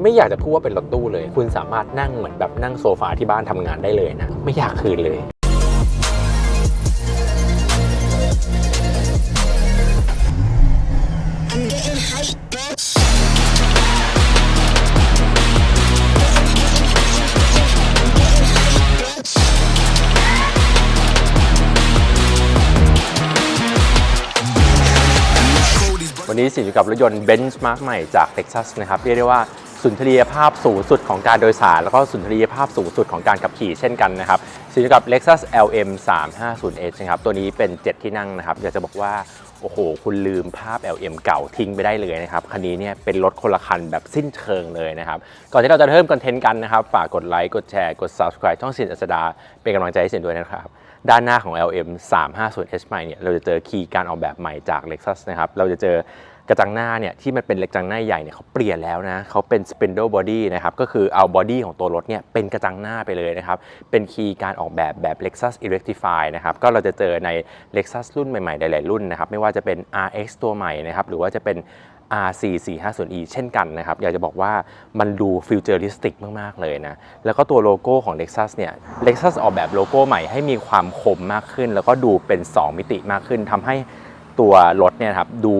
ไม่อยากจะพูดว่าเป็นรถตู้เลย คุณสามารถนั่งเหมือนแบบนั่งโซฟาที่บ้านทำงานได้เลยนะ ไม่อยากคืนเลยวันนี้สินอยู่กับรถยนต์ Benchmark ใหม่จาก Texas นะครับ เรียกได้ว่า สุนทรียภาพสูงสุดของการโดยสาร แล้วก็สุนทรียภาพสูงสุดของการขับขี่เช่นกันนะครับสินอกับ Lexus LM 350h นะครับตัวนี้เป็น 7 ที่นั่งนะครับอยากจะบอกว่าโอ้โห คุณลืมภาพ LM เก่าทิ้งไปได้เลยนะครับ คันนี้เนี่ยเป็นรถคนละคันแบบสิ้นเชิงเลยนะครับ ก่อนที่เราจะเริ่มคอนเทนต์กันนะครับ ฝากกดไลค์ กดแชร์ กด subscribe ช่องสินอัสดา เป็นกำลังใจให้สินด้วยนะครับ ด้านหน้าของ LM 350h ใหม่เนี่ย เราจะเจอคีย์การออกแบบใหม่จาก Lexus นะครับ เราจะเจอ กระจังหน้าเนี่ยที่มันเป็นกระจังหน้าใหญ่เนี่ยเขาเปลี่ยนแล้วนะเขาเป็น spindle body นะครับก็คือเอาบอดี้ของตัวรถเนี่ยเป็นกระจังหน้าไปเลยนะครับเป็นคีย์การออกแบบแบบ Lexus Electrify นะครับก็เราจะเจอใน Lexus รุ่นใหม่ๆหลายๆรุ่นนะครับไม่ว่าจะเป็น RX ตัวใหม่นะครับหรือว่าจะเป็น RC 450E เช่นกันนะครับ อยากจะบอกว่ามันดูฟิวเจอริสติกมาก ๆ เลยนะ แล้วก็ตัวโลโก้ของ Lexus เนี่ย Lexus ออกแบบโลโก้ใหม่ให้มีความคมมากขึ้น แล้วก็ดูเป็น 2 มิติมากขึ้นทำให้ ตัวรถเนี่ยครับดู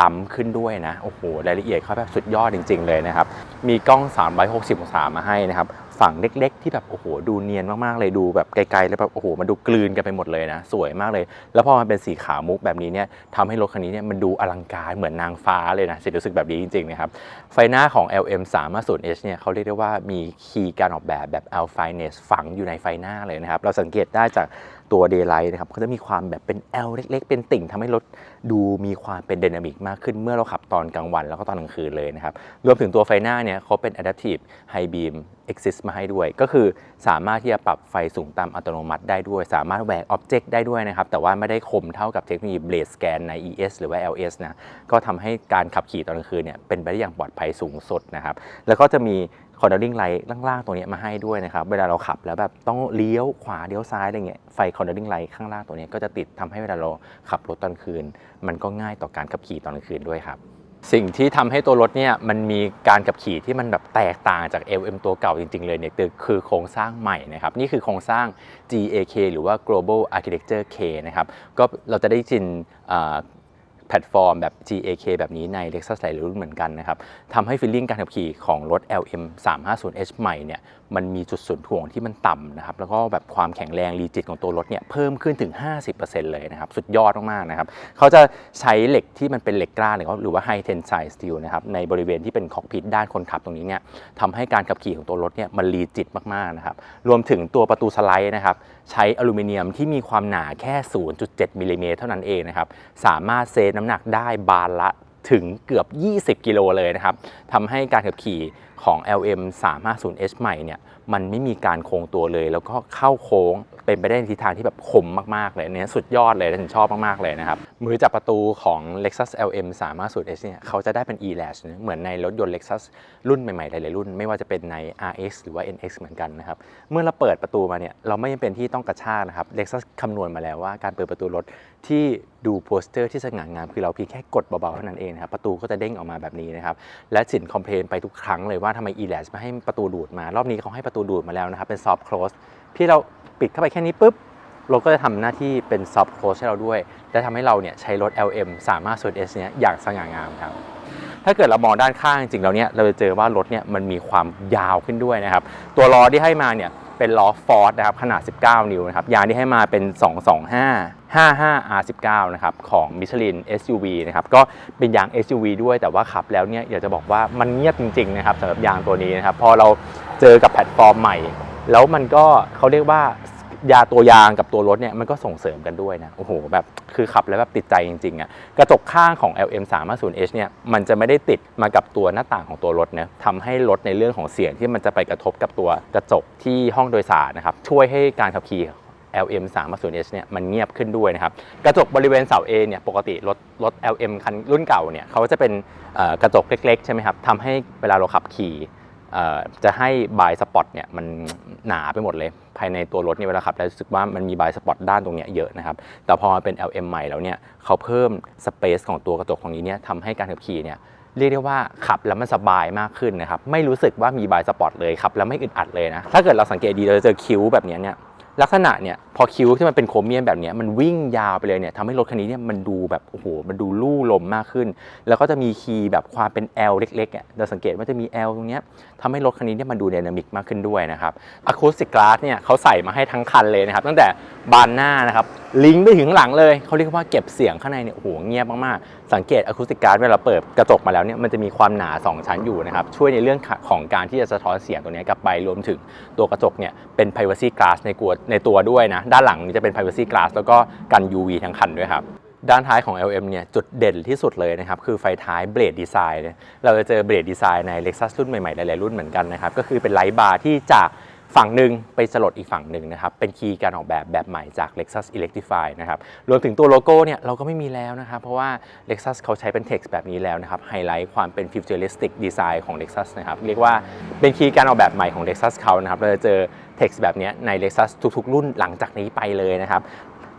ล้ำขึ้นด้วยนะ โอ้โห รายละเอียดเขาแบบสุดยอดจริง ๆ เลยนะครับ มีกล้อง 360 องศามาให้นะครับ ฝั่งเล็ก ๆ ที่แบบโอ้โห ดูเนียนมาก ๆ เลยดูแบบไกล ๆ แล้วแบบโอ้โห มันดูกลืนกันไปหมดเลยนะ สวยมากเลย แล้วพอมันเป็นสีขาวมุกแบบนี้เนี่ยทำให้รถคันนี้เนี่ยมันดูอลังการเหมือนนางฟ้าเลยนะสิรู้สึกแบบนี้จริง ๆ นะครับ ไฟหน้าของ LM 3 0 h เนี่ยเขาเรียกได้ว่ามีคีย์การออกแบบแบบ Alphiness ฝังอยู่ในไฟหน้าเลยนะครับ เราสังเกตได้จาก ตัว Daylight นะครับเขาจะมีความแบบเป็น L เล็ก ๆ เป็นติ่งทำให้รถดูมีความเป็นไดนามิกมากขึ้นเมื่อเราขับตอนกลางวันแล้วก็ตอนกลางคืนเลยนะครับ รวมถึงตัวไฟหน้าเนี่ยเขาเป็น Adaptive High Beam Exist มาให้ด้วย ก็คือสามารถที่จะปรับไฟสูงต่ำอัตโนมัติได้ด้วย สามารถแหวกอ็อบเจกต์ได้ด้วยนะครับ แต่ว่าไม่ได้คมเท่ากับเทคโนโลยี Blade Scan ใน ES หรือว่า LS นะก็ทำให้การขับขี่ตอนกลางคืนเนี่ยเป็นไปได้อย่างปลอดภัยสูงสุดนะครับแล้วก็จะมี cornering light ล่างๆตัวนี้มาให้ด้วยนะครับเวลาเราขับแล้วแบบต้องเลี้ยวขวาเลี้ยวซ้ายอะไรเงี้ยไฟ cornering light ข้างล่างตัวนี้ก็จะติดทำให้เวลาเราขับรถตอนคืน มันก็ง่ายต่อการขับขี่ตอนกลางคืนด้วยครับสิ่งที่ทำให้ตัวรถเนี่ยมันมีการขับขี่ที่มันแบบแตกต่างจาก LM ตัวเก่าจริง ๆ เลยเนี่ยคือโครงสร้างใหม่นะครับนี่คือโครงสร้าง GAK หรือว่า Global Architecture K นะครับก็เราจะได้จิน พลตฟอร์มแบบ GAK แบบนี้ใน Lexus หลายรุ่นเหมือนกันนะครับทำให้ฟีลลิ่งการขับขี่ของรถ LM 350h ใหม่เนี่ย มันมีจุดศูนถ่วงที่มันต่ำนะครับแล้วก็แบบความแข็งแรงรีจิตของตัวรถเนี่ยเพิ่มขึ้นถึง 50%เลยนะครับสุดยอดมากๆนะครับเขาจะใช้เหล็กที่มันเป็นเหล็กกล้าหรือว่าหรือว่า High Tensile Steel นะครับในบริเวณที่เป็นคอกพิทด้านคนขับตรงนี้เนี่ยทำให้การขับขี่ของตัวรถเนี่ยมันรีจิตมากๆนะครับรวมถึงตัวประตูสไลด์นะครับใช้อลูมิเนียมที่มีความหนาแค่ 0.7มิลลิเมตรเท่านั้นเองนะครับสามารถเซฟน้ำหนักได้บานละ ถึงเกือบ 20 กิโลเลยนะครับทำให้การขับขี่ของ LM 350H ใหม่เนี่ยมันไม่มีการโค้งตัวเลย แล้วก็เข้าโค้งเป็นไปได้ในทิศทางที่แบบคมมาก ๆ เลยอันเนี่ยสุดยอดเลยฉันชอบมาก ๆ เลยนะครับ มือจับประตูของ Lexus LM 350H เนี่ยเขาจะได้เป็น e-latch เหมือนในรถยนต์ Lexus รุ่นใหม่ ๆ หลาย ๆ รุ่น ไม่ว่าจะเป็นใน RX หรือว่า NX เหมือนกันนะครับ เมื่อเราเปิดประตูมาเนี่ยเราไม่จำเป็นที่ต้องกระชากนะครับ Lexus คำนวณมาแล้วว่าการเปิดประตูรถที่ ดูโปสเตอร์ที่สง่างาม คือเราเพียงแค่กดเบาๆเท่านั้นเองนะครับประตูก็จะเด้งออกมาแบบนี้นะครับและสินคอมเพลนไปทุกครั้งเลยว่าทำไม e-latch ไม่ให้ประตูดูดมารอบนี้เขาให้ประตูดูดมาแล้วนะครับเป็น soft close ที่เราปิดเข้าไปแค่นี้ปุ๊บรถก็จะทำหน้าที่เป็น soft close ให้เราด้วย และทำให้เราเนี่ยใช้รถ LM สามารถส่วน S เนี้ยอย่างสง่างามครับ ถ้าเกิดเรามองด้านข้างจริงๆแล้วเนี่ยเราจะเจอว่ารถเนี่ยมันมีความยาวขึ้นด้วยนะครับ ตัวล้อที่ให้มาเนี่ย เป็นล้อฟอร์ดนะครับขนาด 19 นิ้วนะครับยางที่ให้มาเป็น 225 55 R19 นะครับของ Michelin SUV นะครับก็เป็นยาง SUV ด้วยแต่ว่าขับแล้วเนี่ยอยากจะบอกว่ามันเงียบจริงๆนะครับสำหรับยางตัวนี้นะครับพอเราเจอกับแพลตฟอร์มใหม่ แล้วมันก็เขาเรียกว่า ยาตัวยางกับตัวรถเนี่ยมันก็ส่งเสริมกันด้วยนะโอ้โหแบบคือขับแล้วแบบติดใจจริงๆอะ่ะกระจกข้างของ LM 350H เนี่ยมันจะไม่ได้ติดมากับตัวหน้าต่างของตัวรถนะทำให้ลดในเรื่องของเสียงที่มันจะไปกระทบกับตัวกระจกที่ห้องโดยสารนะครับช่วยให้การขับขี่ LM30H เนี่ยมันเงียบขึ้นด้วยนะครับกระจกบริเวณเสา A เนี่ยปกติรถรถ LM คันรุ่นเก่าเนี่ยเขาจะเป็นกระจกเล็กๆใช่ไหมครับทำให้เวลาเราขับขี่ จะให้บายสปอตเนี่ยมันหนาไปหมดเลย ภายในตัวรถเนี่ยเวลาขับแล้วรู้สึกว่ามันมีบายสปอตด้านตรงเนี้ยเยอะนะครับ แต่พอมาเป็น LM ใหม่แล้วเนี่ยเขาเพิ่มสเปซของตัวกระจกตรงนี้เนี่ยทำให้การขับขี่เนี่ยเรียกได้ว่าขับแล้วมันสบายมากขึ้นนะครับ ไม่รู้สึกว่ามีบายสปอร์ตเลยขับแล้วไม่อึดอัดเลยนะ ถ้าเกิดเราสังเกตดีเราจะเจอคิ้วแบบเนี้ยเนี่ย ลักษณะเนี่ยพอคิ้วที่มันเป็นโครเมียมแบบนี้มันวิ่งยาวไปเลยเนี่ยทำให้รถคันนี้เนี่ยมันดูแบบโอ้โหมันดูลู่ลมมากขึ้น แล้วก็จะมีคีย์แบบความเป็น L เล็กๆอะเราสังเกตว่าจะมี L ตรงเนี้ยทำให้รถคันนี้เนี่ยมันดูไดนามิกมากขึ้นด้วยนะครับอะคูสติกกราสเนี่ยเขาใส่มาให้ทั้งคันเลยนะครับตั้งแต่บานหน้านะครับ ลิงก์ไปถึงหลังเลย เขาเรียกว่าเก็บเสียงข้างในเนี่ยโอ้โหเงียบมากๆ สังเกตอะคูสติกก a าสเวลาเปิดกระจกมาแล้วเนี่ยมันจะมีความหนา 2 ชั้นอยู่นะครับ ช่วยในเรื่องของการที่จะสะท้อนเสียงตัวนี้กลับไปรวมถึงตัวกระจกเนี่ยเป็น privacy glass ในตัวในตัวด้วยนะ ด้านหลังนี่จะเป็น privacy glass แล้วก็กัน UV ทั้งคันด้วยครับด้านท้ายของ LM เนี่ยจุดเด่นที่สุดเลยนะครับ คือไฟท้ายเบรดดีไซน์เราจะเจอเบรดดีไซน์ใน Lexus รุ่นใหม่ๆ หลายๆรุ่นเหมือนกันนะครับ ก็คือเป็นไลท์บาร์ที่จาก ฝั่งหนึ่งไปสลดอีกฝั่งหนึ่งนะครับเป็นคีย์การออกแบบแบบใหม่จาก Lexus Electrify นะครับรวมถึงตัวโลโก้เนี่ยเราก็ไม่มีแล้วนะครับ เพราะว่า Lexus เขาใช้เป็น text แบบนี้แล้วนะครับไฮไลท์ความเป็น futuristic design ของ Lexus นะครับเรียกว่าเป็นคีย์การออกแบบใหม่ของ Lexus เขานะครับเราจะเจอ text แบบนี้ใน Lexus ทุกๆ รุ่นหลังจากนี้ไปเลยนะครับ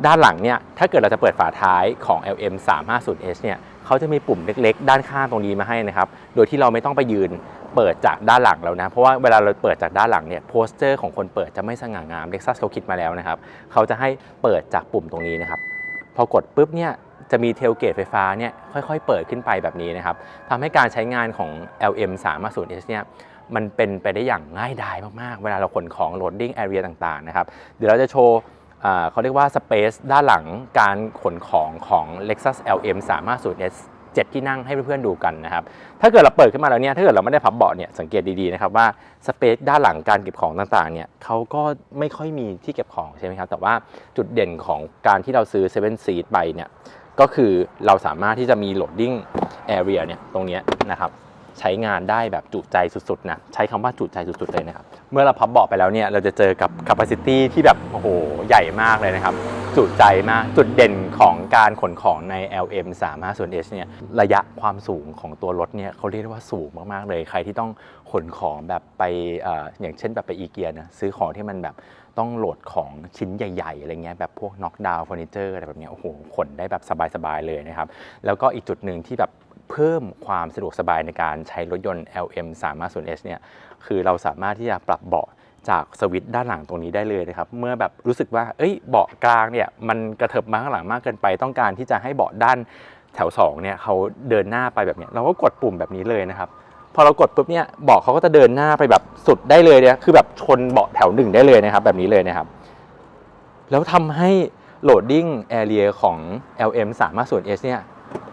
ด้านหลังเนี่ยถ้าเกิดเราจะเปิดฝาท้ายของ LM 350S เนี่ยเขาจะมีปุ่มเล็กๆ ด้านข้างตรงนี้มาให้นะครับ โดยที่เราไม่ต้องไปยืน เปิดจากด้านหลังแล้วนะ เพราะว่าเวลาเราเปิดจากด้านหลังเนี่ยโพสเจอร์ของคนเปิดจะไม่สง่างาม Lexus เขาคิดมาแล้วนะครับ เขาจะให้เปิดจากปุ่มตรงนี้นะครับ พอกดปุ๊บเนี่ยจะมีเทลเกตไฟฟ้าเนี่ยค่อยๆ เปิดขึ้นไปแบบนี้นะครับทำให้การใช้งานของ LM30S เนี่ยมันเป็นไปได้อย่างง่ายดายมากๆ เวลาเราขนของ loading area ต่างๆนะครับ เดี๋ยวเราจะโชว์อ่าเขาเรียกว่า space ด้านหลังการขนของของ Lexus LM 350S 7 ที่นั่งให้เพื่อนๆดูกันนะครับ ถ้าเกิดเราเปิดขึ้นมาแล้วเนี่ยถ้าเกิดเราไม่ได้พับเบาะเนี่ยสังเกตดีๆนะครับว่าสเปซด้านหลังการเก็บของต่างๆเนี่ยเขาก็ไม่ค่อยมีที่เก็บของใช่ไหมครับแต่ว่าจุดเด่นของการที่เราซื้อ7 seat ไปเนี่ยก็คือเราสามารถที่จะมี loading area เนี่ยตรงนี้นะครับใช้งานได้แบบจุใจสุดๆนะใช้คำว่าจุใจสุดๆเลยนะครับ เมื่อเราพับเบาะไปแล้วเนี่ยเราจะเจอกับ capacity ที่แบบโอ้โหใหญ่มากเลยนะครับ จุใจมาก จุดเด่นของการขนของใน LM 350S เนี่ยระยะความสูงของตัวรถเนี่ยเขาเรียกได้ว่าสูงมากๆเลย ใครที่ต้องขนของแบบไปออย่างเช่นแบบไปอีเกียนะซื้อของที่มันแบบต้องโหลดของชิ้นใหญ่ๆอะไรเงี้ยแบบพวกน็อกดาวน์เฟอร์นิเจอร์อะไรแบบนี้โอ้โหขนได้แบบสบายๆเลยนะครับ แล้วก็อีกจุดหนึ่งที่แบบเพิ่มความสะดวกสบายในการใช้รถยนต์ LM 350S เนี่ยคือเราสามารถที่จะปรับเบาะ จากสวิตช์ด้านหลังตรงนี้ได้เลยนะครับ เมื่อแบบรู้สึกว่าเอ้ยเบาะกลางเนี่ยมันกระเถิบมาข้างหลังมากเกินไป ต้องการที่จะให้เบาะด้านแถว2เนี่ยเขาเดินหน้าไปแบบเนี้ยเราก็กดปุ่มแบบนี้เลยนะครับพอเรากดปุ๊บเนี่ยเบาะเขาก็จะเดินหน้าไปแบบสุดได้เลยเนี่ยคือแบบชนเบาะแถวหนึ่งได้เลยนะครับ แบบนี้เลยนะครับ แล้วทำให้ loading area ของ LM 350S เนี่ย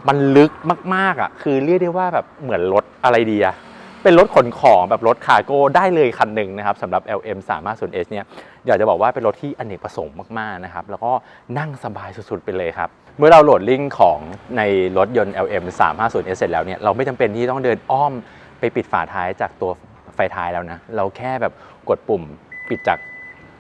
มันลึกมากๆอะคือเรียกได้ว่าแบบเหมือนรถอะไรดีอะ เป็นรถขนของแบบรถคาร์โก้ได้เลยคันหนึ่งนะครับสำหรับ LM 350S เนี่ยอยากจะบอกว่าเป็นรถที่อเนกประสงค์มากๆนะครับแล้วก็นั่งสบายสุดๆไปเลยครับ เมื่อเราโหลดลิงก์ของในรถยนต์ LM 350S เสร็จแล้วเนี่ยเราไม่จำเป็นที่ต้องเดินอ้อมไปปิดฝาท้ายจากตัวไฟท้ายแล้วนะ เราแค่แบบกดปุ่มปิดจาก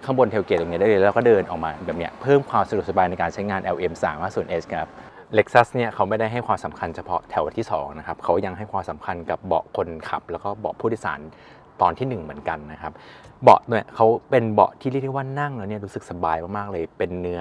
ข้างบนเทลเกตตรงนี้ได้เลยแล้วก็เดินออกมาแบบเนี้ยเพิ่มความสะดวกสบายในการใช้งาน LM 350S ครับ Lexus เนี่ยเขาไม่ได้ให้ความสำคัญเฉพาะแถวที่2นะครับเขายังให้ความสำคัญกับเบาะคนขับ แล้วก็เบาะผู้โดยสารตอนที่ 1 เหมือนกันนะครับ เบาะเนี่ยเขาเป็นเบาะที่เรียกได้ว่านั่งแล้วเนี่ยรู้สึกสบายมากๆเลยเป็นเนื้อ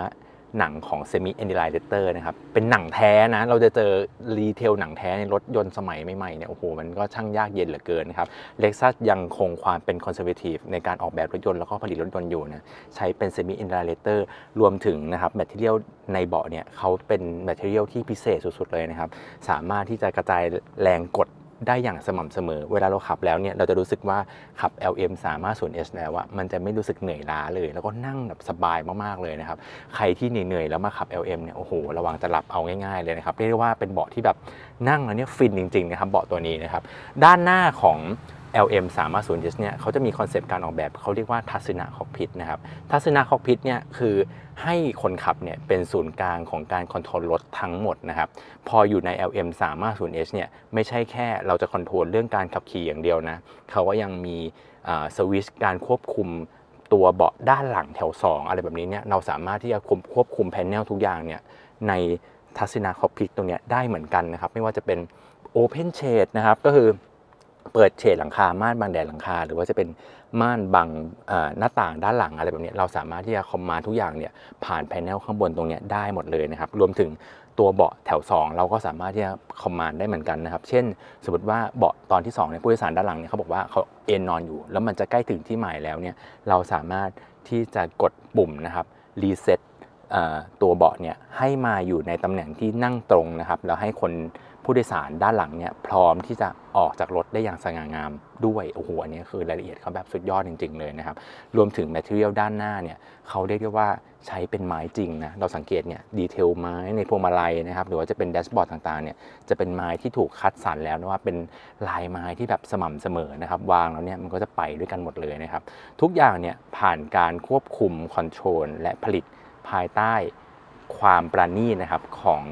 หนังของ semi a n d y l i t e r นะครับ เป็นหนังแท้นะ เราจะเจอรีเทลหนังแท้ในรถยนต์สมัยใหม่ๆเนี่ยโอ้โหมันก็ช่างยากเย็นเหลือเกินนะครับ Lexus ยังคงความเป็น conservative ในการออกแบบรถยนต์แล้วก็ผลิตรถยนต์อยู่นะใช้เป็น semi i n d y l i t e r รวมถึงนะครับ material ในเบาะเนี่ยเขาเป็น material ที่พิเศษสุดๆเลยนะครับ สามารถที่จะกระจายแรงกด ได้อย่างสม่ำเสมอ เวลาเราขับแล้วเนี่ยเราจะรู้สึกว่าขับ LM 350S แล้วอะมันจะไม่รู้สึกเหนื่อยล้าเลย แล้วก็นั่งแบบสบายมากๆเลยนะครับ ใครที่เหนื่อยๆแล้วมาขับ LM เนี่ยโอ้โหระวังจะหลับเอาง่ายๆเลยนะครับเรียกได้ว่าเป็นเบาะที่แบบนั่งแล้วเนี่ยฟินจริงๆนะครับเบาะตัวนี้นะครับด้านหน้าของ LM 350S เนี่ยเขาจะมีคอนเซปต์การออกแบบเขาเรียกว่าทัศนะคอกพิทนะครับทัศนะคอกพิทเนี่ยคือให้คนขับเนี่ยเป็นศูนย์กลางของการคอนโทรลรถทั้งหมดนะครับพออยู่ใน LM 350S เนี่ยไม่ใช่แค่เราจะคอนโทรลเรื่องการขับขี่อย่างเดียวนะเขาก็ยังมีสวิชการควบคุมตัวเบาะด้านหลังแถว 2 อะไรแบบนี้เนี่ยเราสามารถที่จะควบควบคุมแผนแนลทุกอย่างเนี่ยในทัศนะคอกพิทตรงเนี้ยได้เหมือนกันนะครับไม่ว่าจะเป็น Open Shade นะครับก็คือ เปิดเฉดหลังคาม่านบังแดดหลังคา หรือว่าจะเป็นม่านบังหน้าต่างด้านหลังอะไรแบบนี้เราสามารถที่จะคอมมานทุกอย่างเนี่ยผ่านแผนแนลข้างบนตรงนี้ได้หมดเลยนะครับรวมถึงตัวเบาะแถว 2 เราก็สามารถที่จะคอมมานด์ได้เหมือนกันนะครับ เช่น สมมติว่าเบาะตอนที่2เนี่ยผู้โดยสารด้านหลังเนี่ยเขาบอกว่าเขาเอนนอนอยู่ แล้วมันจะใกล้ถึงที่หมายแล้วเนี่ยเราสามารถที่จะกดปุ่มนะครับรีเซ็ตตัวเบาะเนี่ยให้มาอยู่ในตำแหน่งที่นั่งตรงนะครับแล้วให้คน ผู้โดยสารด้านหลังเนี่ยพร้อมที่จะออกจากรถได้อย่างสง่างามด้วยโอ้โหอันนี้คือรายละเอียดเขาแบบสุดยอดจริง ๆ เลยนะครับ รวมถึงแมทเทียลด้านหน้าเนี่ยเขาเรียกได้ว่าใช้เป็นไม้จริงนะ เราสังเกตเนี่ยดีเทลไม้ในพวงมาลัยนะครับ หรือว่าจะเป็นแดชบอร์ดต่างๆเนี่ยจะเป็นไม้ที่ถูกคัดสรรแล้วนะว่าเป็นลายไม้ที่แบบสม่ำเสมอนะครับ วางแล้วเนี่ยมันก็จะไปด้วยกันหมดเลยนะครับ ทุกอย่างเนี่ยผ่านการควบคุมคอนโทรลและผลิตภายใต้ความประณีตนะครับของ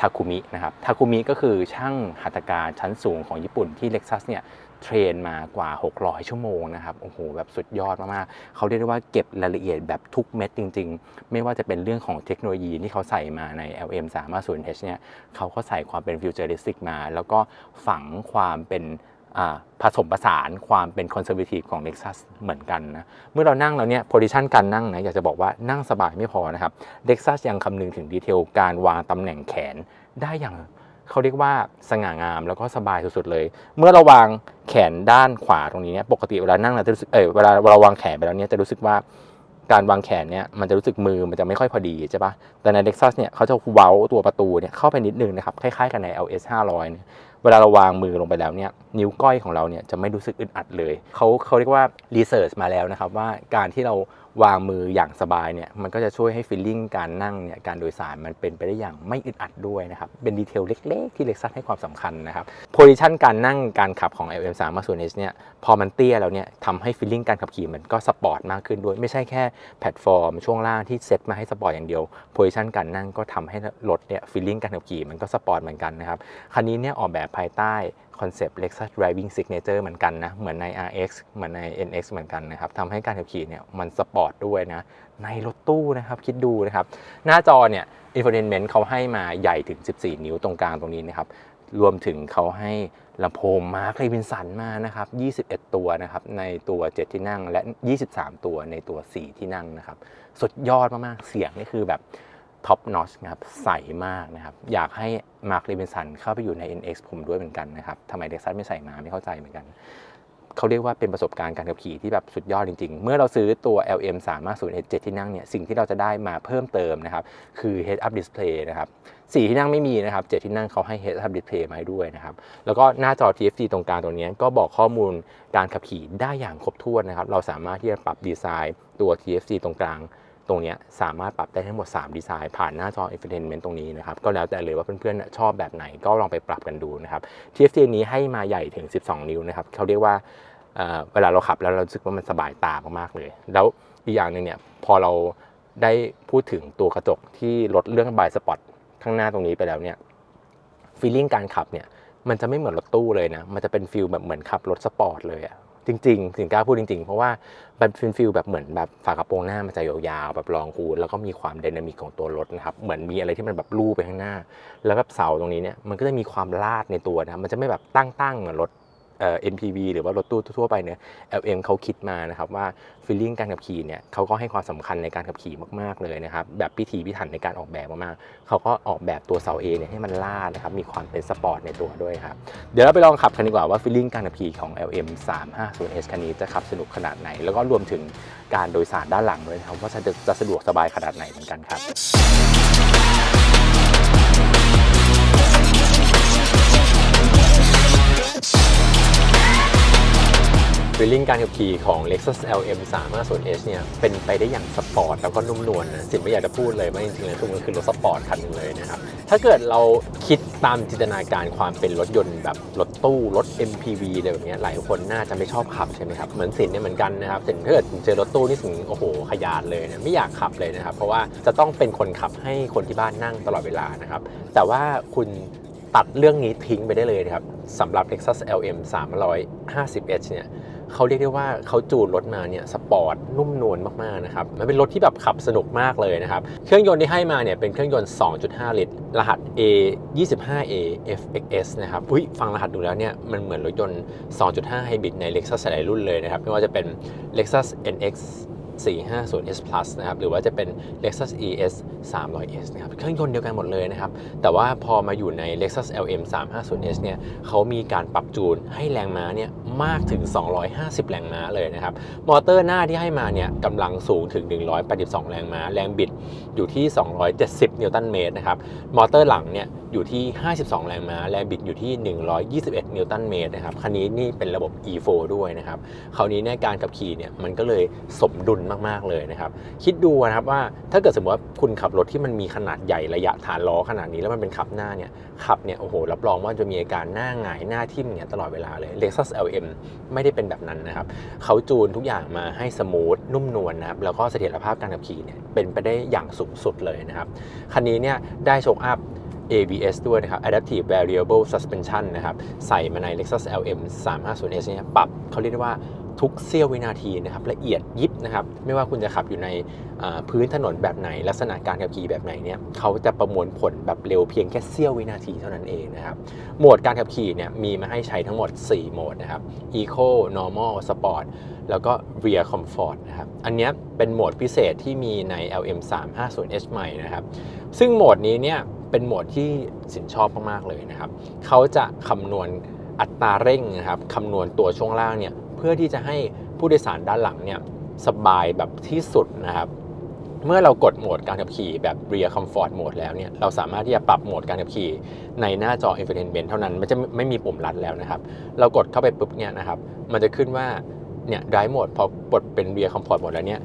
ทาคุมินะครับทาคุมิก็คือช่างหัตถการชั้นสูงของญี่ปุ่นที่เล็กซัสเนี่ยเทรนมากว่า 600 ชั่วโมงนะครับโอ้โหแบบสุดยอดมากๆเขาเรียกได้ว่าเก็บรายละเอียดแบบทุกเม็ดจริง ๆ ไม่ว่าจะเป็นเรื่องของเทคโนโลยีที่เขาใส่มาใน LM 3 5 0 H เนี่ยเขาก็ใส่ความเป็นฟิวเจอริสติกมา แล้วก็ฝังความเป็น ผสมผสานความเป็นคอนเซอร์วทีฟของ Lexus เหมือนกันนะ เมื่อเรานั่งแล้วเนี่ยโพซิชันการนั่งนะอยากจะบอกว่านั่งสบายไม่พอนะครับ Lexus ยังคำนึงถึงดีเทลการวางตำแหน่งแขนได้อย่างเขาเรียกว่าสง่างามแล้วก็สบายสุดๆเลย เมื่อเราวางแขนด้านขวาตรงนี้เนี่ยปกติเวลานั่งเราจะรู้สึกเออเวลาเราวางแขนไปแล้วเนี่ยจะรู้สึกว่าการวางแขนเนี่ยมันจะรู้สึกมือมันจะไม่ค่อยพอดีใช่ปะแต่ใน Lexus เนี่ยเขาจะเว้าตัวประตูเนี่ยเข้าไปนิดนึงนะครับคล้ายๆ กันใน LS 500 เวลาเราวางมือลงไปแล้วเนี่ยนิ้วก้อยของเราเนี่ยจะไม่รู้สึกอึดอัดเลยเขาเขาเรียกว่ารีเสิร์ชมาแล้วนะครับว่าการที่เรา วางมืออย่างสบายเนี่ยมันก็จะช่วยให้ฟีลลิ่งการนั่งเนี่ยการโดยสารมันเป็นไปได้อย่างไม่อึดอัดด้วยนะครับ เป็นดีเทลเล็ก ๆ ที่ Lexus ให้ความสำคัญนะครับโพซิชันการนั่งการขับของ LM 3 5 0 H เนี่ยพอมันเตี้ยแล้วเนี่ยทำให้ฟีลลิ่งการขับขี่มันก็สปอร์ตมากขึ้นด้วย ไม่ใช่แค่แพลตฟอร์มช่วงล่างที่เซ็ตมาให้สปอร์ตอย่างเดียวโพซิชันการนั่งก็ทำให้รถเนี่ยฟีลลิ่งการขับขี่มันก็สปอร์ตเหมือนกันนะครับคันนี้เนี่ยออกแบบภายใต้ คอนเซปต์ Lexus Driving Signature เหมือนกันนะ เหมือนใน RX เหมือนใน NX เหมือนกันนะครับทำให้การขับขี่เนี่ยมันสปอร์ตด้วยนะ ในรถตู้นะครับคิดดูนะครับ หน้าจอเนี่ย infotainment เขาให้มาใหญ่ถึง 14 นิ้วตรงกลางตรงนี้นะครับรวมถึงเขาให้ลำโพงมาร์คเลวินสันมานะครับ 21 ตัวนะครับ ในตัว 7 ที่นั่งและ 23 ตัวในตัว 4 ที่นั่งนะครับ สุดยอดมาก ๆ เสียงนี่คือแบบ ท็อปนอชนะครับใสมากนะครับ อยากให้มาร์คเลวินสันเข้าไปอยู่ใน NX ผมด้วยเหมือนกันนะครับทำไมเด็กซัสไม่ใส่มาไม่เข้าใจเหมือนกัน เขาเรียกว่าเป็นประสบการณ์การขับขี่ที่แบบสุดยอดจริง ๆ เมื่อเราซื้อตัว LM 3 5 0 7ที่นั่งเนี่ย สิ่งที่เราจะได้มาเพิ่มเติมนะครับ คือ Head Up Display นะครับสี่ที่นั่งไม่มีนะครับเจ็ดที่นั่งเขาให้ Head Up Display มาด้วยนะครับ แล้วก็หน้าจอ TFT ตรงกลางตรงนี้ก็บอกข้อมูลการขับขี่ได้อย่างครบถ้วนนะครับ เราสามารถที่จะปรับดีไซน์ตัว TFT ตรงกลาง ตรงนี้สามารถปรับได้ทั้งหมด 3 ดีไซน์ ผ่านหน้าจอ Infotainment ตรงนี้นะครับ ก็แล้วแต่เลยว่าเพื่อนๆ ชอบแบบไหนก็ลองไปปรับกันดูนะครับ TFT นี้ให้มาใหญ่ถึง 12 นิ้วนะครับเขาเรียกว่าเเวลาเราขับแล้วเราสึกว่ามันสบายตามากๆเลย แล้วอีกอย่างหนึ่งเนี่ยพอเราได้พูดถึงตัวกระจกที่ลดเรื่องบายสปอตข้างหน้าตรงนี้ไปแล้วเนี่ยฟีลลิ่งการขับเนี่ยมันจะไม่เหมือนรถตู้เลยนะ มันจะเป็นฟิลแบบเหมือนขับรถสปอร์ตเลยอะ จริงๆถึงกล้าพูดจริง ๆ เพราะว่ามันฟินฟิลแบบเหมือนแบบฝากระโปรงหน้ามันจะยาวๆแบบรองคูแล้วก็มีความไดนามิกของตัวรถนะครับ เหมือนมีอะไรที่มันแบบลู่ไปข้างหน้า แล้วแบบเสาตรงนี้เนี่ยมันก็จะมีความลาดในตัวนะมันจะไม่แบบตั้งๆเหมือนรถ เอ่อ MPV หรือว่ารถตู้ทั่วไปเนี่ย LM เขาคิดมานะครับว่าฟีลลิ่งการขับขี่เนี่ยเขาก็ให้ความสำคัญในการขับขี่มากๆเลยนะครับแบบพิถีพิถันในการออกแบบมากๆเขาก็ออกแบบตัวเสา A เนี่ยให้มันลาดนะครับมีความเป็นสปอร์ตในตัวด้วยครับเดี๋ยวเราไปลองขับกันดีกว่าว่าฟีลลิ่งการขับขี่ของ LM 350 h คันนี้จะขับสนุกขนาดไหน แล้วก็รวมถึงการโดยสารด้านหลังด้วยนะครับว่าจะจะสะดวกสบายขนาดไหนเหมือนกันครับ ฟีลลิ่งการขับขี่ของ Lexus LM 350 H เนี่ยเป็นไปได้อย่างสปอร์ตแล้วก็นุ่มนวลนะสิ่งไม่อยากจะพูดเลยว่าจริงๆแล้วทุกมันคือรถสปอร์ตคันหนึงเลยนะครับ ถ้าเกิดเราคิดตามจินตนาการความเป็นรถยนต์แบบรถตู้รถ MPV อะไรแบบนี้หลายคนน่าจะไม่ชอบขับใช่ไหมครับ เหมือนสินเนี่ยเหมือนกันนะครับสินถ้าเกิดเจอรถตู้นี่สินโอ้โหขยานเลยนะไม่อยากขับเลยนะครับ เพราะว่าจะต้องเป็นคนขับให้คนที่บ้านนั่งตลอดเวลานะครับแต่ว่าคุณตัดเรื่องนี้ทิ้งไปได้เลยนะครับสำหรับ Lexus LM 350H เนี่ย เขาเรียกได้ว่าเขาจูนรถมาเนี่ยสปอร์ตนุ่มนวลมากๆนะครับมันเป็นรถที่แบบขับสนุกมากเลยนะครับเครื่องยนต์ที่ให้มาเนี่ยเป็นเครื่องยนต์ 2.5 ลิตร รหัส A 25A FXS นะครับอุ้ยฟังรหัสดูแล้วเนี่ยมันเหมือนรถยนต์ 2.5 ไฮบริดใน Lexus หลายรุ่นเลยนะครับไม่ว่าจะเป็น Lexus NX 450S Plus นะครับหรือว่าจะเป็น Lexus ES 300S นะครับเครื่องยนต์เดียวกันหมดเลยนะครับ แต่ว่าพอมาอยู่ใน Lexus LM 350S เนี่ยเขามีการปรับจูนให้แรงม้าเนี่ยมากถึง 250 แรงม้าเลยนะครับ มอเตอร์หน้าที่ให้มาเนี่ยกำลังสูงถึง 182 แรงม้า แรงบิดอยู่ที่ 270 นิวตันเมตรนะครับ มอเตอร์หลังเนี่ยอยู่ที่ 52 แรงม้า แรงบิดอยู่ที่ 121 นิวตันเมตรนะครับ คันนี้นี่เป็นระบบ E4 ด้วยนะครับ คราวนี้เนี่ยการขับขี่เนี่ยมันก็เลยสมดุลมาก ๆ เลยนะครับ คิดดูนะครับว่าถ้าเกิดสมมติว่าคุณขับรถที่มันมีขนาดใหญ่ระยะฐานล้อขนาดนี้แล้วมันเป็นขับหน้าเนี่ยขับเนี่ยโอ้โหรับรองว่าจะมีอาการหน้าหงายหน้าทิ่มเนี่ยตลอดเวลาเลย Lexus LM ไม่ได้เป็นแบบนั้นนะครับเขาจูนทุกอย่างมาให้สมูทนุ่มนวลนะครับแล้วก็เสถียรภาพการขับขี่เนี่ยเป็นไปได้อย่างสูงสุดเลยนะครับคันนี้เนี่ยได้โชคอัพ ABS ด้วยนะครับ Adaptive Variable Suspension นะครับ ใส่มาใน Lexus LM 350S เนี่ยปรับเขาเรียกได้ว่า ทุกเสี้ยววินาทีนะครับละเอียดยิบนะครับไม่ว่าคุณจะขับอยู่ในพื้นถนนแบบไหน ลักษณะการขับขี่แบบไหนเนี่ยเขาจะประมวลผลแบบเร็วเพียงแค่เสี้ยววินาทีเท่านั้นเองนะครับโหมดการขับขี่เนี่ยมีมาให้ใช้ทั้งหมด 4 โหมดนะครับ Eco Normal Sport แล้วก็ Rear Comfort นะครับอันนี้เป็นโหมดพิเศษที่มีใน LM 350H ใหม่นะครับซึ่งโหมดนี้เนี่ยเป็นโหมดที่สินชอบมากๆเลยนะครับเขาจะคำนวณอัตราเร่งนะครับคำนวณตัวช่วงล่างเนี่ย พื่อที่จะให้ผู้โดยสารด้านหลังเนี่ยสบายแบบที่สุดนะครับ เมื่อเรากดโหมดการขับขี่แบบ Rear Comfort Mode แล้วเนี่ยเราสามารถที่จะปรับโหมดการขับขี่ในหน้าจอ Infotainment เท่านั้นมันจะไม่มีปุ่มลัดแล้วนะครับ เรากดเข้าไปปุ๊บเนี่ยนะครับ มันจะขึ้นว่าเนี่ย Drive Mode พอกดเป็น Rear Comfort Mode แล้วเนี่ย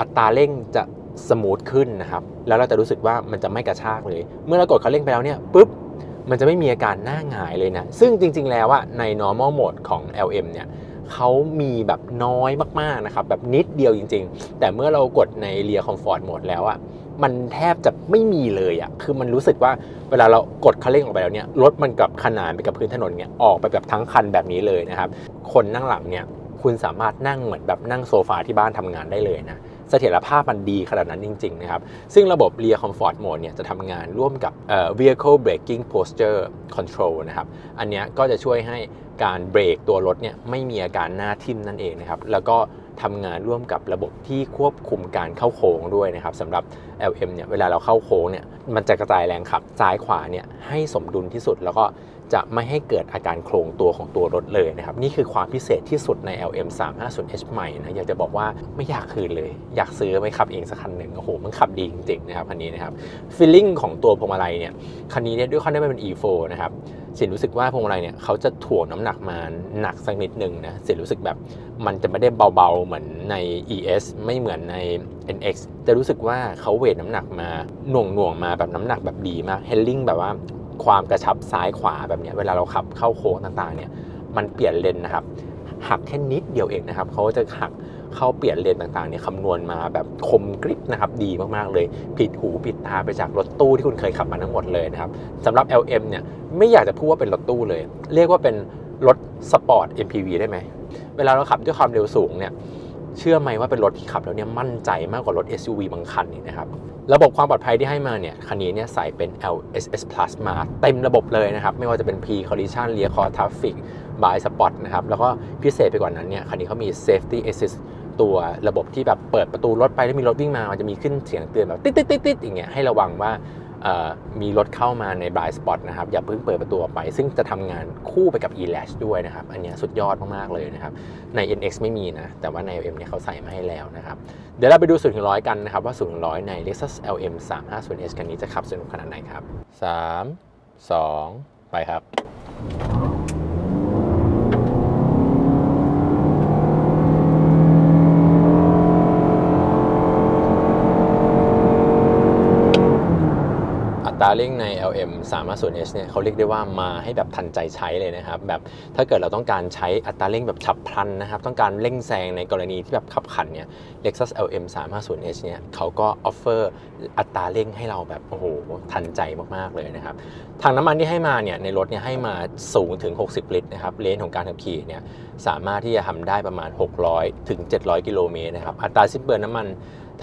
อัตราเร่งจะสมูทขึ้นนะครับ แล้วเราจะรู้สึกว่ามันจะไม่กระชากเลย เมื่อเรากดคันเร่งไปแล้วเนี่ยปุ๊บมันจะไม่มีอาการหน้าหงายเลยนะ ซึ่งจริงๆ แล้วอะใน normal mode ของ LM เนี่ย เขามีแบบน้อยมากๆนะครับแบบนิดเดียวจริง ๆ แต่เมื่อเรากดในเรียคอมฟอร์ตโหมดแล้วอะมันแทบจะไม่มีเลยอะคือมันรู้สึกว่าเวลาเรากดคันเร่งออกไปแล้วเนี่ยรถมันกับขนานไปกับพื้นถนนเนี่ยออกไปแบบทั้งคันแบบนี้เลยนะครับ คนนั่งหลังเนี่ยคุณสามารถนั่งเหมือนแบบนั่งโซฟาที่บ้านทำงานได้เลยนะ เสถียรภาพมันดีขนาดนั้นจริงๆนะครับซึ่งระบบ Rear Comfort Mode เนี่ยจะทำงานร่วมกับ Vehicle Braking Posture Control นะครับอันนี้ก็จะช่วยให้การเบรกตัวรถเนี่ยไม่มีอาการหน้าทิ่มนั่นเองนะครับแล้วก็ทำงานร่วมกับระบบที่ควบคุมการเข้าโค้งด้วยนะครับสำหรับ LM เนี่ยเวลาเราเข้าโค้งเนี่ยมันจะกระจายแรงขับซ้ายขวาเนี่ยให้สมดุลที่สุดแล้วก็ จะไม่ให้เกิดอาการโครงตัวของตัวรถเลยนะครับ นี่คือความพิเศษที่สุดใน LM 350H ใหม่นะอยากจะบอกว่าไม่อยากคืนเลย อยากซื้อไปขับเองสักคันหนึ่งโอ้โหมันขับดีจริงๆนะครับคันนี้นะครับฟีลลิ่งของตัวพวงมาลัยเนี่ยคันนี้เนี่ยด้วยความที่มันเป็น E4 นะครับสินรู้สึกว่าพวงมาลัยเนี่ยเขาจะถ่วงน้ำหนักมาหนักสักนิดหนึ่งนะสินรู้สึกแบบมันจะไม่ได้เบาๆเหมือนใน ES ไม่เหมือนใน NX จะรู้สึกว่าเขาเวทน้ำหนักมาหน่วงหน่วงๆมาแบบน้ำหนักแบบดีมากเฮลลิ่งแบบว่า ความกระชับซ้ายขวาแบบนี้เวลาเราขับเข้าโค้งต่างๆเนี่ยมันเปลี่ยนเลนนะครับหักแค่นิดเดียวเองนะครับเขาจะหักเข้าเปลี่ยนเลนต่างๆเนี่ยคำนวณมาแบบคมกริบนะครับดีมากๆเลย ผิดหูผิดตาไปจากรถตู้ที่คุณเคยขับมาทั้งหมดเลยนะครับสำหรับ LM เนี่ยไม่อยากจะพูดว่าเป็นรถตู้เลย เรียกว่าเป็นรถสปอร์ต MPV ได้ไหมเวลาเราขับด้วยความเร็วสูงเนี่ยเชื่อไหมว่าเป็นรถที่ขับแล้วเนี่ยมั่นใจมากกว่ารถ SUV บางคันนี่นะครับ ระบบความปลอดภัยที่ให้มาเนี่ยคันนี้เนี่ยใส่เป็น LSS Plus มาเต็มระบบเลยนะครับ ไม่ว่าจะเป็น P Collision Rear Core Traffic by Spot นะครับ แล้วก็พิเศษไปกว่านั้นเนี่ยคันนี้เขามี Safety Assist ตัวระบบที่แบบเปิดประตูรถไปแล้วมีรถวิ่งมา มันจะมีขึ้นเสียงเตือนแบบติ๊ดติ๊ดติ๊ดติ๊ดอย่างเงี้ยให้ระวังว่า มีรถเข้ามาใน blind spot นะครับ อย่าเพิ่งเปิดประตูออกไป ซึ่งจะทำงานคู่ไปกับ e-latch ด้วยนะครับ อันนี้สุดยอดมาก ๆ เลยนะครับ ใน NX ไม่มีนะ แต่ว่าใน LM เนี่ยเขาใส่มาให้แล้วนะครับ เดี๋ยวเราไปดูสูตรถึงร้อยกันนะครับ ว่า0ูนย์ถึงร้อยใน Lexus LM 350S คันนี้จะขับสนุกขนาดไหนครับ 3 2 ไปครับ อัตราเร่งใน LM 350S เนี่ยเขาเรียกได้ว่ามาให้แบบทันใจใช้เลยนะครับ แบบถ้าเกิดเราต้องการใช้อัตราเร่งแบบฉับพลันนะครับ ต้องการเร่งแซงในกรณีที่แบบขับขันเนี่ย Lexus LM 350S เนี่ยเขาก็ออฟเฟอร์อัตราเร่งให้เราแบบโอ้โหทันใจมากๆเลยนะครับถังน้ำมันที่ให้มาเนี่ยในรถเนี่ยให้มาสูงถึง 60 ลิตรนะครับเลนของการขับขี่เนี่ยสามารถที่จะทำได้ประมาณ 600 ถึง 700 กิโลเมตรนะครับอัตราสิ้นเปลืองน้ำมัน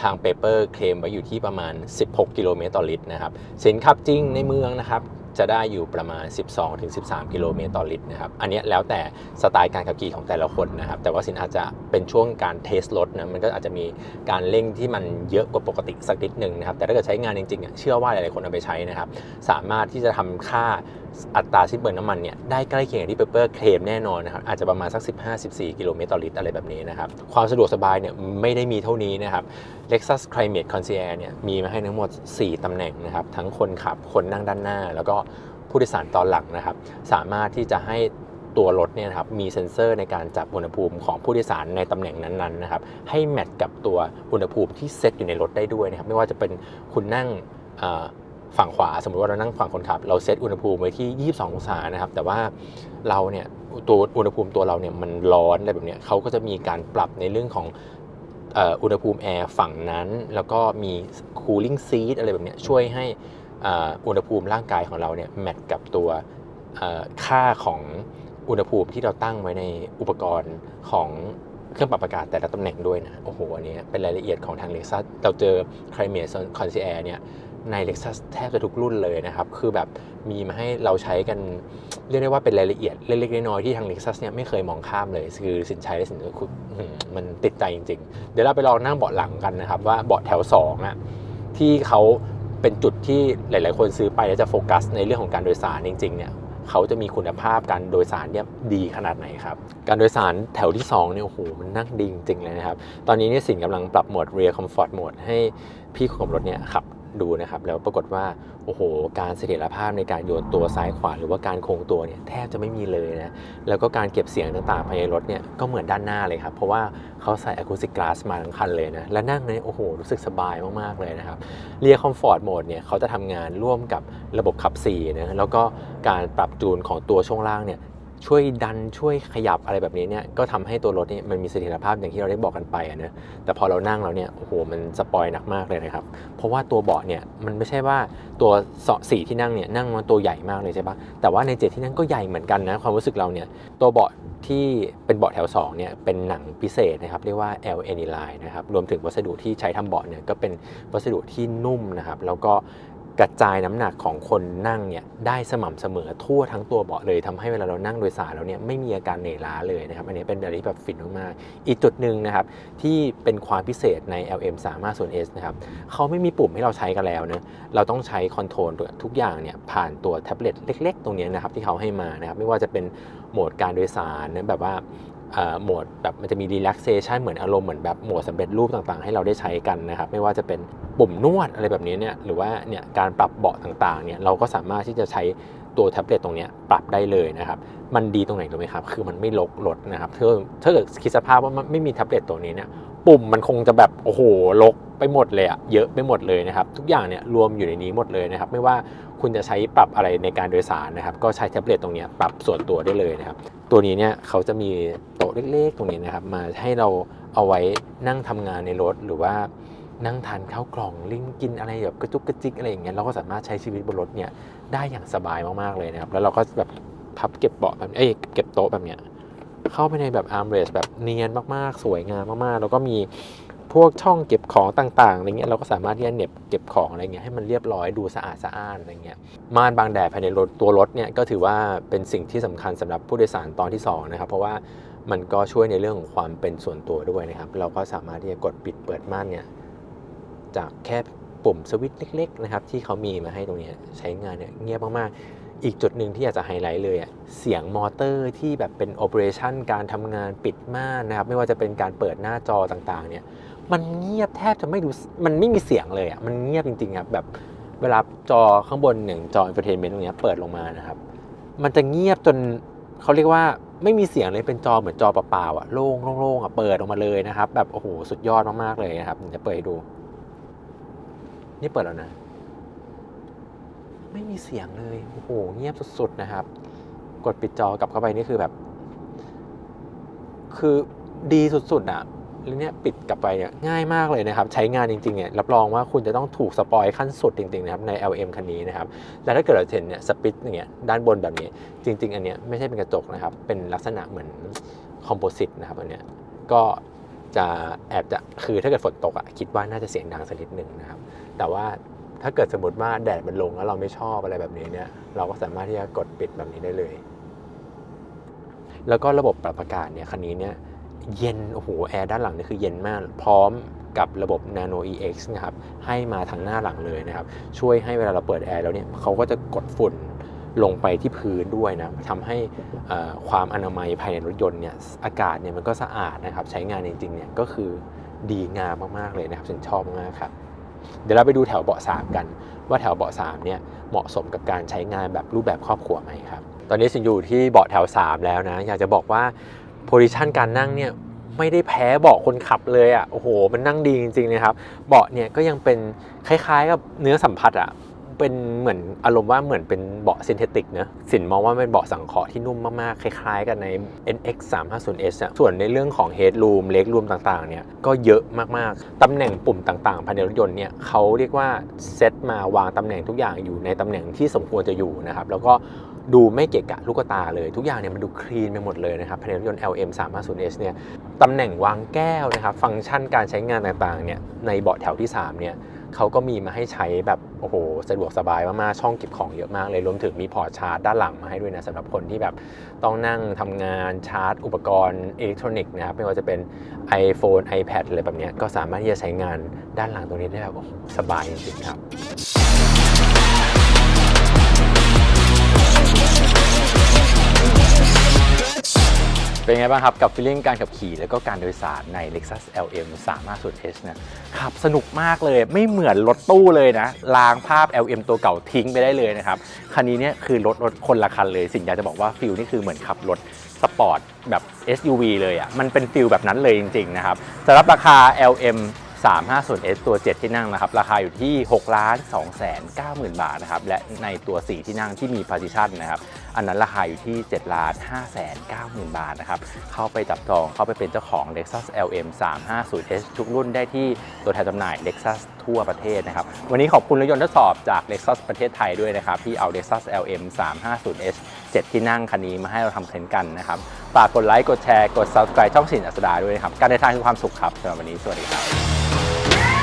ทางเปเปอร์เคลมไว้อยู่ที่ประมาณ 16 กิโลเมตรต่อลิตรนะครับสินขับจริงในเมืองนะครับจะได้อยู่ประมาณ 12-13 กิโลเมตรต่อลิตรนะครับ อันนี้แล้วแต่สไตล์การขับขี่ของแต่ละคนนะครับ แต่ว่าสินอาจจะเป็นช่วงการเทสรถนะ มันก็อาจจะมีการเร่งที่มันเยอะกว่าปกติสักนิดหนึ่งนะครับ แต่ถ้าเกิดใช้งานจริงๆ เชื่อว่าหลายๆคนเอาไปใช้นะครับ สามารถที่จะทำค่า อัตราสิ้นเปลืองน้ำมันเนี่ยได้ใกล้เคียงกับที่เปเปอร์เคลมแน่นอนนะครับอาจจะประมาณสัก 15-14 กิโลเมตรต่อลิตรอะไรแบบนี้นะครับความสะดวกสบายเนี่ยไม่ได้มีเท่านี้นะครับ Lexus Climate Concierge เนี่ยมีมาให้ทั้งหมด 4 ตำแหน่งนะครับทั้งคนขับคนนั่งด้านหน้า แล้วก็ผู้โดยสารตอนหลังนะครับสามารถที่จะให้ตัวรถเนี่ยครับมีเซ็นเซอร์ในการจับอุณหภูมิของผู้โดยสารในตำแหน่งนั้นๆนะครับให้แมทกับตัวอุณหภูมิที่เซตอยู่ในรถได้ด้วยนะครับไม่ว่าจะเป็นคุณนั่ง ฝั่งขวาสมมติว่าเรานั่งฝั่งคนขับ เราเซตอุณหภูมิไว้ที่ 22 องศานะครับ แต่ว่าเราเนี่ยตัวอุณหภูมิตัวเราเนี่ยมันร้อนอะไรแบบเนี้ยเขาก็จะมีการปรับในเรื่องของอุณหภูมิแอร์ฝั่งนั้น แล้วก็มี cooling seat อะไรแบบเนี้ยช่วยให้อุณหภูมิร่างกายของเราเนี่ยแมทกับตัวค่าของอุณหภูมิที่เราตั้งไว้ในอุปกรณ์ของเครื่องปรับอากาศแต่ละตำแหน่งด้วยนะ โอ้โห อันนี้เป็นรายละเอียดของทาง Lexus เราเจอ Climate Concierge เนี่ย ใน Lexus แทบจะทุกรุ่นเลยนะครับ คือแบบมีมาให้เราใช้กัน เรียกได้ว่าเป็นรายละเอียดเล็กๆน้อยๆที่ทาง Lexus เนี่ยไม่เคยมองข้ามเลย คือสินใช้และสินคืออื้อหือมันติดใจจริง ๆ เดี๋ยวเราไปลองนั่งเบาะหลังกันนะครับ ว่าเบาะแถว2อะที่เขาเป็นจุดที่หลาย ๆ คนซื้อไปแล้วจะโฟกัส ในเรื่องของการโดยสารจริง ๆ เนี่ยเขาจะมีคุณภาพการโดยสารเนี่ยดีขนาดไหนครับ การโดยสารแถวที่2เนี่ยโอ้โหมันนั่งดีจริง ๆ เลยนะครับ ตอนนี้เนี่ยสินกำลังปรับโหมด Rear Comfort Mode ให้พี่คนขับรถเนี่ยขับ ดูนะครับแล้วปรากฏว่าโอ้โห การเสถียรภาพในการโยนตัวซ้ายขวาหรือว่าการโค้งตัวเนี่ยแทบจะไม่มีเลยนะแล้วก็การเก็บเสียงต่างๆภายในรถเนี่ยก็เหมือนด้านหน้าเลยครับเพราะว่าเขาใส่ Acoustic Glass มาทั้งคันเลยนะและนั่งเนี่ยโอ้โหรู้สึกสบายมากๆเลยนะครับเรีย Comfort Mode เนี่ยเขาจะทำงานร่วมกับระบบขับ4นะแล้วก็การปรับจูนของตัวช่วงล่างเนี่ย ช่วยดันช่วยขยับอะไรแบบนี้เนี่ยก็ทำให้ตัวรถเนี่ยมันมีเสถียรภาพอย่างที่เราได้บอกกันไปอะนะแต่พอเรานั่งแล้วเนี่ยโอ้โหมันสปอยหนักมากเลยนะครับ เพราะว่าตัวเบาะเนี่ยมันไม่ใช่ว่าตัวเสาะสี่ที่นั่งเนี่ยนั่งมันตัวใหญ่มากเลยใช่ปะแต่ว่าในเจ็ดที่นั่งก็ใหญ่เหมือนกันนะความรู้สึกเราเนี่ยตัวเบาะที่เป็นเบาะแถว2เนี่ยเป็นหนังพิเศษนะครับเรียกว่า L a n i l i n e นะครับรวมถึงวัสดุที่ใช้ทำเบาะเนี่ยก็เป็นวัสดุที่นุ่มนะครับแล้วก็ กระจายน้ำหนักของคนนั่งเนี่ยได้สม่ำเสมอทั่วทั้งตัวเบาะเลยทำให้เวลาเรานั่งโดยสารแล้วเนี่ยไม่มีอาการเหนื่อยล้าเลยนะครับอันนี้เป็นอะไรที่แบบฟินมากๆอีกจุดหนึ่งนะครับที่เป็นความพิเศษใน LM 3 0 S นะครับเขาไม่มีปุ่มให้เราใช้กันแล้วนะเราต้องใช้คอนโทรลทุกอย่างเนี่ยผ่านตัวแท็บเล็ตเล็ก ๆ ตรงนี้นะครับที่เขาให้มานะครับไม่ว่าจะเป็นโหมดการโดยสารนะแบบว่า โหมดแบบมันจะมี relaxation เหมือนอารมณ์เหมือนแบบโหมดสำเร็จรูปต่างๆ ให้เราได้ใช้กันนะครับไม่ว่าจะเป็นปุ่มนวดอะไรแบบนี้เนี่ยหรือว่าเนี่ยการปรับเบาะต่างๆเนี่ยเราก็สามารถที่จะใช้ตัวแท็บเล็ตตรงนี้ปรับได้เลยนะครับมันดีตรงไหนรู้ไหมครับ คือมันไม่ลกรถนะครับถ้าถ้าเกิดคิดสภาพว่ามันไม่มีแท็บเล็ตตัวนี้เนี่ยปุ่มมันคงจะแบบโอ้โหลกไปหมดเลยอะเยอะไปหมดเลยนะครับทุกอย่างเนี่ยรวมอยู่ในนี้หมดเลยนะครับไม่ว่าคุณจะใช้ปรับอะไรในการโดยสารนะครับก็ใช้แท็บเล็ตตรงนี้ปรับส่วนตัวได้เลยนะครับ ตัวนี้เนี่ยเขาจะมีโต๊ะเล็กๆ ตรงนี้นะครับ มาให้เราเอาไว้นั่งทำงานในรถหรือว่านั่งทานข้าวกล่องลิงกินอะไรแบบกระจุกกระจิกอะไรอย่างเงี้ยเราก็สามารถใช้ชีวิตบนรถเนี่ยได้อย่างสบายมากๆเลยนะครับ แล้วเราก็แบบพับเก็บเบาะแบบเอ้ยเก็บโต๊ะแบบเนี้ยเข้าไปในแบบอาร์มเรสแบบเนียนมากๆ สวยงามมากๆ แล้วก็มี พวกช่องเก็บของต่างๆอะไรเงี้ยเราก็สามารถที่จะเน็บเก็บของอะไรเงี้ยให้มันเรียบร้อยดูสะอาดสะอ้านอะไรเงี้ยม่านบางแดดภายในรถตัวรถเนี่ยก็ถือว่าเป็นสิ่งที่สำคัญสำหรับผู้โดยสารตอนที่สองนะครับเพราะว่ามันก็ช่วยในเรื่องของความเป็นส่วนตัวด้วยนะครับ เราก็สามารถที่จะกดปิดเปิดม่านเนี่ยจากแค่ปุ่มสวิตช์เล็กๆนะครับที่เขามีมาให้ตรงนี้ใช้งานเนี่ยเงียบมากๆ อีกจุดหนึ่งที่อยากจะไฮไลท์เลยอะเสียงมอเตอร์ที่แบบเป็นโอเปอเรชันการทำงานปิดม่านนะครับ ไม่ว่าจะเป็นการเปิดหน้าจอต่างๆเนี่ย มันเงียบแทบจะไม่รู้มันไม่มีเสียงเลยอะมันเงียบจริงๆครับแบบเวลาจอข้างบนหนึ่งจอ entertainment ตรงเนี้ยเปิดลงมานะครับ มันจะเงียบจนเขาเรียกว่าไม่มีเสียงเลยเป็นจอเหมือนจอเปล่าๆอะโล่งโล่งๆอะเปิดออกมาเลยนะครับ แบบโอ้โหสุดยอดมากๆเลยนะครับเดี๋ยวจะเปิดให้ดู นี่เปิดแล้วนะ ไม่มีเสียงเลยโอ้โหเงียบสุดๆนะครับ กดปิดจอกลับเข้าไปนี่คือแบบ คือดีสุดๆอะ แล้วเนี่ยปิดกลับไปเนี่ยง่ายมากเลยนะครับ ใช้งานจริงๆเนี่ยรับรองว่าคุณจะต้องถูกสปอยขั้นสุดจริงๆนะครับใน LM คันนี้นะครับแล้วถ้าเกิดเราเห็นเนี่ยสปิตอย่างเงี้ยด้านบนแบบนี้ จริง ๆ อันเนี้ยไม่ใช่เป็นกระจกนะครับ เป็นลักษณะเหมือนคอมโพสิตนะครับอันเนี้ยก็จะแอบจะคือถ้าเกิดฝนตกอะคิดว่าน่าจะเสียงดังสักนิดหนึ่งนะครับ แต่ว่าถ้าเกิดสมมติว่าแดดมันลงแล้วเราไม่ชอบอะไรแบบนี้เนี่ยเราก็สามารถที่จะกดปิดแบบนี้ได้เลย แล้วก็ระบบปรับอากาศเนี่ยคันนี้เนี่ย เย็น โอ้โห แอร์ด้านหลังนี่คือเย็นมาก พร้อมกับระบบ Nano EX นะครับ ให้มาทางหน้าหลังเลยนะครับ ช่วยให้เวลาเราเปิดแอร์แล้วเนี่ยเขาก็จะกดฝุ่นลงไปที่พื้นด้วยนะทำให้ความอนามัยภายในรถยนต์เนี่ยอากาศเนี่ยมันก็สะอาดนะครับ ใช้งานจริงๆเนี่ยก็คือดีงามมากๆเลยนะครับฉันชอบมากครับ เดี๋ยวเราไปดูแถวเบาะ3กัน ว่าแถวเบาะ3เนี่ยเหมาะสมกับการใช้งานแบบรูปแบบครอบครัวไหมครับ ตอนนี้สินอยู่ที่เบาะแถว 3 แล้วนะ อยากจะบอกว่า โพซิชันการนั่งเนี่ยไม่ได้แพ้เบาะคนขับเลยอะ่ะโอ้โห มันนั่งดีจริงๆนะครับ เบาะเนี่ยก็ยังเป็นคล้ายๆกับเนื้อสัมผัสอะ่ะเป็นเหมือนอารมณ์ว่าเหมือนเป็นเบาะซินเทติกนะสินมองว่าเป็นเบาะสังเคราะห์ที่นุ่มมากๆ คล้ายๆ กันใน NX 3 5 0 S อะส่วนในเรื่องของ Headroom Leg Room ต่างๆ เนี่ยก็เยอะมากๆ ตำแหน่งปุ่มต่างๆ ภายในรถยนต์เนี่ยเขาเรียกว่าเซตมาวางตำแหน่งทุกอย่างอยู่ในตำแหน่งที่สมควรจะอยู่นะครับ แล้วก็ ดูไม่เกะกะลูกตาเลย ทุกอย่างเนี่ยมันดูคลีนไปหมดเลยนะครับภายในรถยนต์ LM 3 5 0 S เนี่ยตำแหน่งวางแก้วนะครับฟังก์ชันการใช้งานต่างๆเนี่ยในเบาะแถวที่ 3 เนี่ยเขาก็มีมาให้ใช้แบบโอ้โหสะดวกสบายมากๆช่องเก็บของเยอะมากเลยรวมถึงมีพอร์ตชาร์จด้านหลังมาให้ด้วยนะสำหรับคนที่แบบต้องนั่งทำงานชาร์จ อุปกรณ์อิเล็กทรอนิกส์นะครับไม่ว่าจะเป็น iPhone iPad อะไรแบบเนี้ยก็สามารถที่จะใช้งานด้านหลังตรงนี้ได้แบบสบายจริงๆครับ เป็นไงบ้างครับ กับฟีลลิ่งการขับขี่ แล้วก็การโดยสารใน Lexus LM 350 H นะขับสนุกมากเลยไม่เหมือนรถตู้เลยนะล้างภาพ LM ตัวเก่าทิ้งไปได้เลยนะครับ คันนี้เนี่ยคือรถรถคนละคันเลย สิ่งอยากจะบอกว่าฟิลนี่คือเหมือนขับรถสปอร์ตแบบ SUV เลยอะ่ะมันเป็นฟิลแบบนั้นเลยจริงๆนะครับสำหรับราคา LM 350 S ตัว 7 ที่นั่งนะครับ ราคาอยู่ที่6ล้าน2แสน9หมื่นบาทนะครับ และในตัว 4 ที่นั่งที่มี partition นะครับ อันนั้นราคาอยู่ที่7ล้าน5แสน9หมื่นบาทนะครับ เข้าไปจับจองเข้าไปเป็นเจ้าของ Lexus LM 350 S ทุกรุ่นได้ที่ตัวแทนจำหน่าย Lexus ทั่วประเทศนะครับ วันนี้ขอบคุณรถยนต์ทดสอบจาก Lexus ประเทศไทยด้วยนะครับ ที่เอา Lexus LM 350 S 7 ที่นั่งคันนี้มาให้เราทำเทรนกันนะครับฝากกดไลค์กดแชร์กด subscribe ช่องสินอัสดาด้วยนะครับการเดินทางคือความสุขครับสำหรับวันนี้สวัสดีครับ